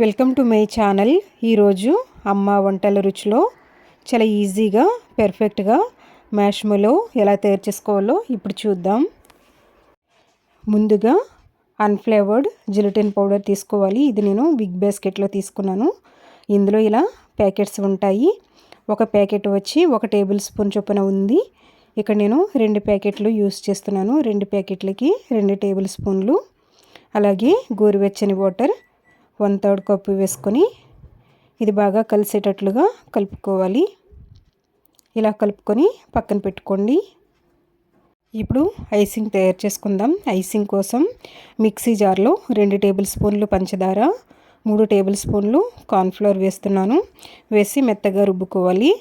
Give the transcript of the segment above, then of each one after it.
Welcome to my channel ఈరోజు అమ్మ వంటల రుచిలో చాలా ఈజీగా పెర్ఫెక్ట్గా మ్యాష్మలో ఎలా తయారు చేసుకోవాలో ఇప్పుడు చూద్దాం. ముందుగా అన్ఫ్లేవర్డ్ జిలటిన్ పౌడర్ తీసుకోవాలి. ఇది నేను బిగ్ బాస్కెట్లో తీసుకున్నాను. ఇందులో ఇలా ప్యాకెట్స్ ఉంటాయి. ఒక ప్యాకెట్ వచ్చి ఒక టేబుల్ స్పూన్ చొప్పున ఉంది. ఇక్కడ నేను రెండు ప్యాకెట్లు యూస్ చేస్తున్నాను. రెండు ప్యాకెట్లకి రెండు టేబుల్ స్పూన్లు అలాగే గోరువెచ్చని వాటర్ వన్ థర్డ్ కప్పు వేసుకొని ఇది బాగా కలిసేటట్లుగా కలుపుకోవాలి. ఇలా కలుపుకొని పక్కన పెట్టుకోండి. ఇప్పుడు ఐసింగ్ తయారు చేసుకుందాం. ఐసింగ్ కోసం మిక్సీ జార్లో రెండు టేబుల్ స్పూన్లు పంచదార మూడు టేబుల్ స్పూన్లు కార్న్ఫ్లవర్ వేస్తున్నాను. వేసి మెత్తగా రుబ్బుకోవాలి.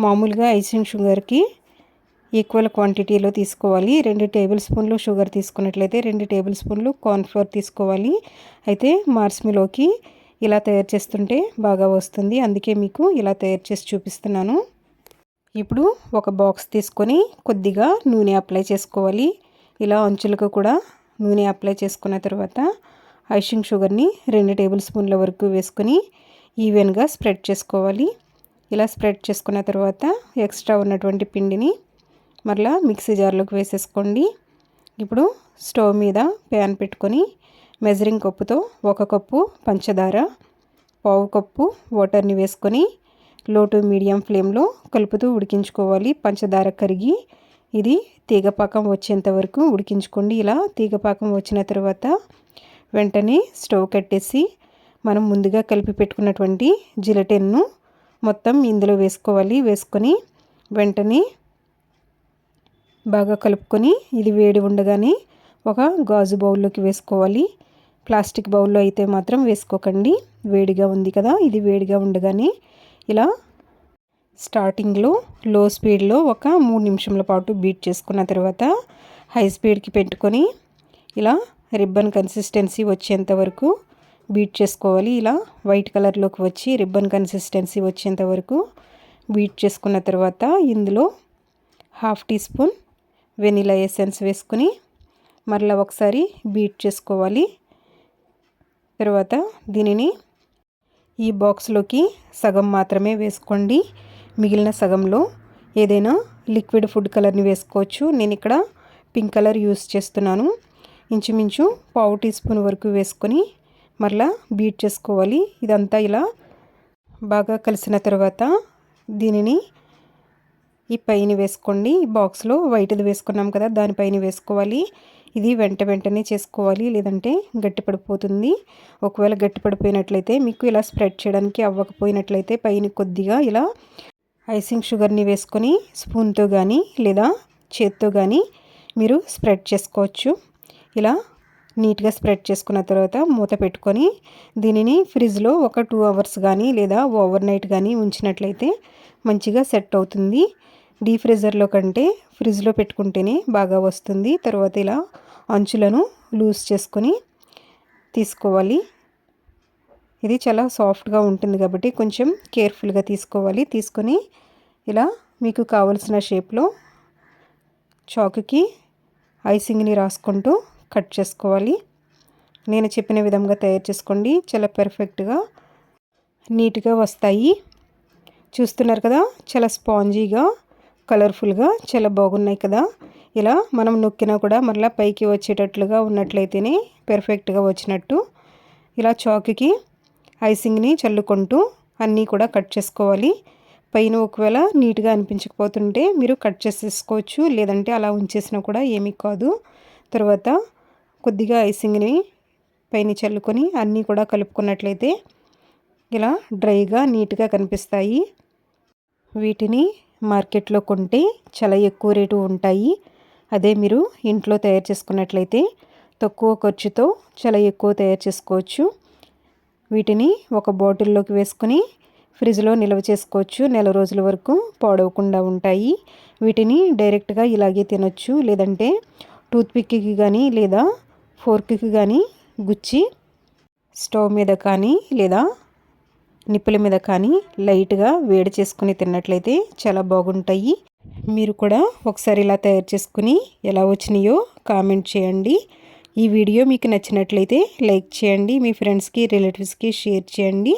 మామూలుగా ఐసింగ్ షుగర్కి ఈక్వల్ క్వాంటిటీలో తీసుకోవాలి. రెండు టేబుల్ స్పూన్లు షుగర్ తీసుకున్నట్లయితే రెండు టేబుల్ స్పూన్లు కార్న్ఫ్లోర్ తీసుకోవాలి. అయితే మార్స్మిలోకి ఇలా తయారు చేస్తుంటే బాగా వస్తుంది. అందుకే మీకు ఇలా తయారు చేసి చూపిస్తున్నాను. ఇప్పుడు ఒక బాక్స్ తీసుకొని కొద్దిగా నూనె అప్లై చేసుకోవాలి. ఇలా అంచులకు కూడా నూనె అప్లై చేసుకున్న తర్వాత ఐషింగ్ షుగర్ని రెండు టేబుల్ స్పూన్ల వరకు వేసుకొని ఈవెన్గా స్ప్రెడ్ చేసుకోవాలి. ఇలా స్ప్రెడ్ చేసుకున్న తర్వాత ఎక్స్ట్రా ఉన్నటువంటి పిండిని మరలా మిక్సీ జార్లోకి వేసేసుకోండి. ఇప్పుడు స్టవ్ మీద ప్యాన్ పెట్టుకొని మెజరింగ్ కప్పుతో ఒక కప్పు పంచదార పావు కప్పు వాటర్ని వేసుకొని లో టు మీడియం ఫ్లేమ్లో కలుపుతూ ఉడికించుకోవాలి. పంచదార కరిగి ఇది తీగపాకం వచ్చేంత వరకు ఉడికించుకోండి. ఇలా తీగపాకం వచ్చిన తర్వాత వెంటనే స్టవ్ కట్టేసి మనం ముందుగా కలిపి పెట్టుకున్నటువంటి జిలటెన్ను మొత్తం ఇందులో వేసుకోవాలి. వేసుకొని వెంటనే బాగా కలుపుకొని ఇది వేడి ఉండగానే ఒక గాజు బౌల్లోకి వేసుకోవాలి. ప్లాస్టిక్ బౌల్లో అయితే మాత్రం వేసుకోకండి. వేడిగా ఉంది కదా ఇది వేడిగా ఉండగానే ఇలా స్టార్టింగ్లో లో స్పీడ్లో ఒక మూడు నిమిషంల పాటు బీట్ చేసుకున్న తర్వాత హై స్పీడ్కి పెట్టుకొని ఇలా రిబ్బన్ కన్సిస్టెన్సీ వచ్చేంత వరకు బీట్ చేసుకోవాలి. ఇలా వైట్ కలర్లోకి వచ్చి రిబ్బన్ కన్సిస్టెన్సీ వచ్చేంత వరకు బీట్ చేసుకున్న తర్వాత ఇందులో half teaspoon vanilla essence వేసుకుని మరలా ఒకసారి బీట్ చేసుకోవాలి. తర్వాత దీనిని ఈ బాక్స్లోకి సగం మాత్రమే వేసుకోండి. మిగిలిన సగంలో ఏదైనా లిక్విడ్ ఫుడ్ కలర్ని వేసుకోవచ్చు. నేను ఇక్కడ పింక్ కలర్ యూస్ చేస్తున్నాను. ఇంచుమించు పావు టీ స్పూన్ వరకు వేసుకొని మరలా బీట్ చేసుకోవాలి. ఇదంతా ఇలా బాగా కలిసిన తర్వాత దీనిని ఈ పైన వేసుకోండి. ఈ బాక్స్లో వైట్ది వేసుకున్నాం కదా దానిపైన వేసుకోవాలి. ఇది వెంట వెంటనే చేసుకోవాలి లేదంటే గట్టిపడిపోతుంది. ఒకవేళ గట్టిపడిపోయినట్లయితే మీకు ఇలా స్ప్రెడ్ చేయడానికి అవ్వకపోయినట్లయితే పైన కొద్దిగా ఇలా ఐసింగ్ షుగర్ని వేసుకొని స్పూన్తో కానీ లేదా చేత్తో కానీ మీరు స్ప్రెడ్ చేసుకోవచ్చు. ఇలా నీట్గా స్ప్రెడ్ చేసుకున్న తర్వాత మూత పెట్టుకొని దీనిని ఫ్రిడ్జ్లో ఒక టూ అవర్స్ కానీ లేదా ఓవర్ నైట్ కానీ ఉంచినట్లయితే మంచిగా సెట్ అవుతుంది. డీ ఫ్రిజర్లో కంటే ఫ్రిడ్జ్లో పెట్టుకుంటేనే బాగా వస్తుంది. తర్వాత ఇలా అంచులను లూజ్ చేసుకొని తీసుకోవాలి. ఇది చాలా సాఫ్ట్గా ఉంటుంది కాబట్టి కొంచెం కేర్ఫుల్గా తీసుకోవాలి. తీసుకొని ఇలా మీకు కావలసిన షేప్లో చాకుకి ఐసింగ్ని రాసుకుంటూ కట్ చేసుకోవాలి. నేను చెప్పిన విధంగా తయారు చేసుకోండి. చాలా పర్ఫెక్ట్గా నీట్గా వస్తాయి. చూస్తున్నారు కదా? చాలా స్పాంజీగా కలర్ఫుల్గా చాలా బాగున్నాయి కదా? ఇలా మనం నొక్కినా కూడా మళ్ళీ పైకి వచ్చేటట్లుగా ఉన్నట్లయితేనే పెర్ఫెక్ట్గా వచ్చినట్టు. ఇలా చాకుకి ఐసింగ్ని చల్లుకుంటూ అన్నీ కూడా కట్ చేసుకోవాలి. పైన ఒకవేళ నీట్గా అనిపించకపోతుంటే మీరు కట్ చేసేసుకోవచ్చు. లేదంటే అలా ఉంచేసినా కూడా ఏమీ కాదు. తర్వాత కొద్దిగా ఐసింగ్ని పైన చల్లుకొని అన్నీ కూడా కలుపుకున్నట్లయితే ఇలా డ్రైగా నీట్గా కనిపిస్తాయి. వీటిని మార్కెట్లో కొంటే చాలా ఎక్కువ రేటు ఉంటాయి. అదే మీరు ఇంట్లో తయారు చేసుకున్నట్లయితే తక్కువ ఖర్చుతో చాలా ఎక్కువ తయారు చేసుకోవచ్చు. వీటిని ఒక బాటిల్లోకి వేసుకొని ఫ్రిడ్జ్లో నిల్వ చేసుకోవచ్చు. నెల రోజుల వరకు పాడవకుండా ఉంటాయి. వీటిని డైరెక్ట్గా ఇలాగే తినొచ్చు. లేదంటే టూత్పిక్కి కానీ లేదా ఫోర్క్కి కానీ గుచ్చి స్టవ్ మీద కానీ లేదా నిప్పుల మీద కానీ లైట్గా వేడి చేసుకుని తిన్నట్లయితే చాలా బాగుంటాయి. మీరు కూడా ఒకసారి ఇలా తయారు చేసుకుని ఎలా వచ్చినాయో కామెంట్ చేయండి. ఈ వీడియో మీకు నచ్చినట్లయితే లైక్ చేయండి మీ ఫ్రెండ్స్కి రిలేటివ్స్కి షేర్ చేయండి.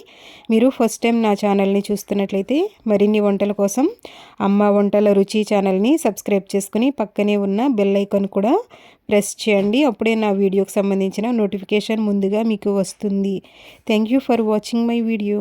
మీరు ఫస్ట్ టైం నా ఛానల్ని చూస్తున్నట్లయితే మరిన్ని వంటల కోసం అమ్మ వంటల రుచి ఛానల్ని సబ్స్క్రైబ్ చేసుకుని పక్కనే ఉన్న బెల్ ఐకాన్ కూడా ప్రెస్ చేయండి. అప్పుడే నా వీడియోకి సంబంధించిన నోటిఫికేషన్ ముందుగా మీకు వస్తుంది. Thank you for watching my video.